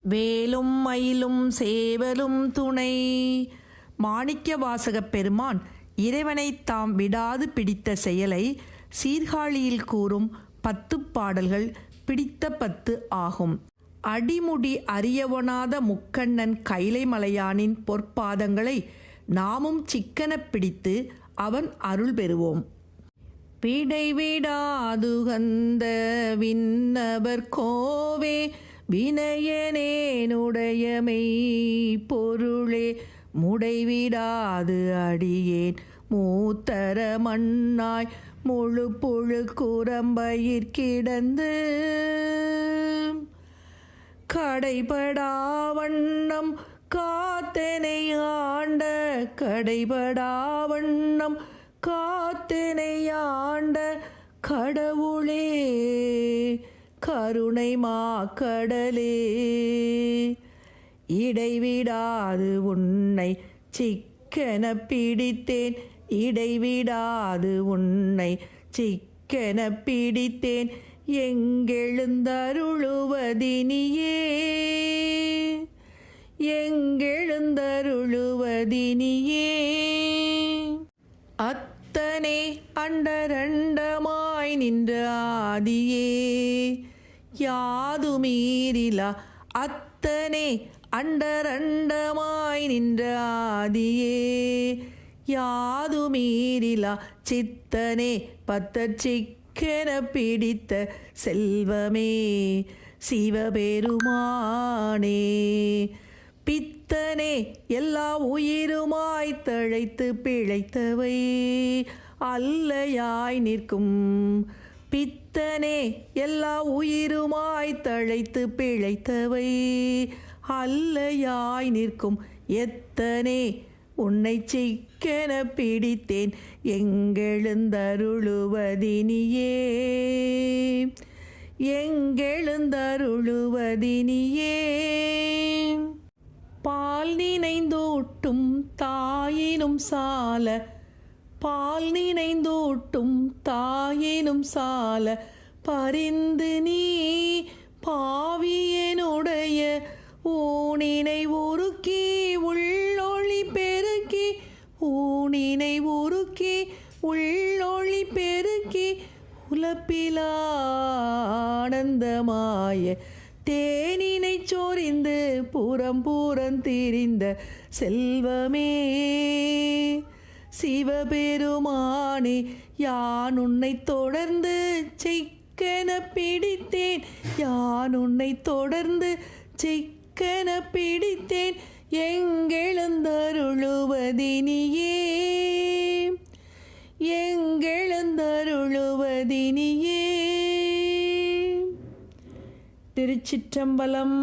வேலும் மயிலும் சேவலும் துணை. மாணிக்க வாசகப் பெருமான் இறைவனை தாம் விடாது பிடித்த செயலை சீர்காழியில் கூறும் பத்து பாடல்கள் பிடித்த பத்து ஆகும். அடிமுடி அறியவனாத முக்கண்ணன் கைலைமலையானின் பொற்பாதங்களை நாமும் சிக்கனப் பிடித்து அவன் அருள் பெறுவோம். விடைவிடாதுகந்த விண்ணவர் கோவே வினயனேனுடையமை பொருளே முடைவிடாது அடியேன். மூத்தர மண்ணாய் முழு புழு குரம்பயிர் கிடந்து. கடைபடா வண்ணம் காத்தனை ஆண்ட. கடைபடா வண்ணம் காத்தனை ஆண்ட கடவுளே. கருணை மாக்கடலே இடைவிடாது உன்னை சிக்கென பிடித்தேன். இடைவிடாது உன்னை சிக்கென பிடித்தேன். எங்கெழுந்தருளுவதினியே. எங்கெழுந்தருளுவதினியே. அத்தனே அண்டரண்டமாய் நின்ற ஆதியே. யாது மீறிலா அத்தனே அண்டரண்டமாய் நின்ற ஆதியே. யாது மீறிலா சித்தனே பத்தச்சிக்கென பிடித்த செல்வமே. சிவபெருமானே. பித்தனே எல்லா உயிருமாய் தழைத்து பிழைத்தவை. அல்லையாய் நிற்கும் பித்தனே எல்லா உயிருமாய் தழைத்து பிழைத்தவை. அல்லையாய் நிற்கும் எத்தனே உன்னை சிக்கென பிடித்தேன் எங்கெழுந்தருளுவதினியே. எங்கெழுந்தருளுவதினியே. பால் நினைந்தோட்டும் தாயினும் சால பால் நினைந்தூட்டும் தாயினும் சால பரிந்து நீ பாவியனுடைய ஊனினை உருக்கி உள்ளொளி பெருக்கி ஊனினை உருக்கி உள்ளொளி பெருக்கி உலப்பிலானந்தமாய தேனினை சொரிந்து புறம் புறம் திரிந்த செல்வமே. சிவபெருமானே யான் உன்னை தொடர்ந்து சிக்கன பிடித்தேன். யான் உன்னை தொடர்ந்து சிக்கன பிடித்தேன். எங்கெழுந்தருளுவதினியே எங்கெழுந்தருளுவதினியே. திருச்சிற்றம்பலம்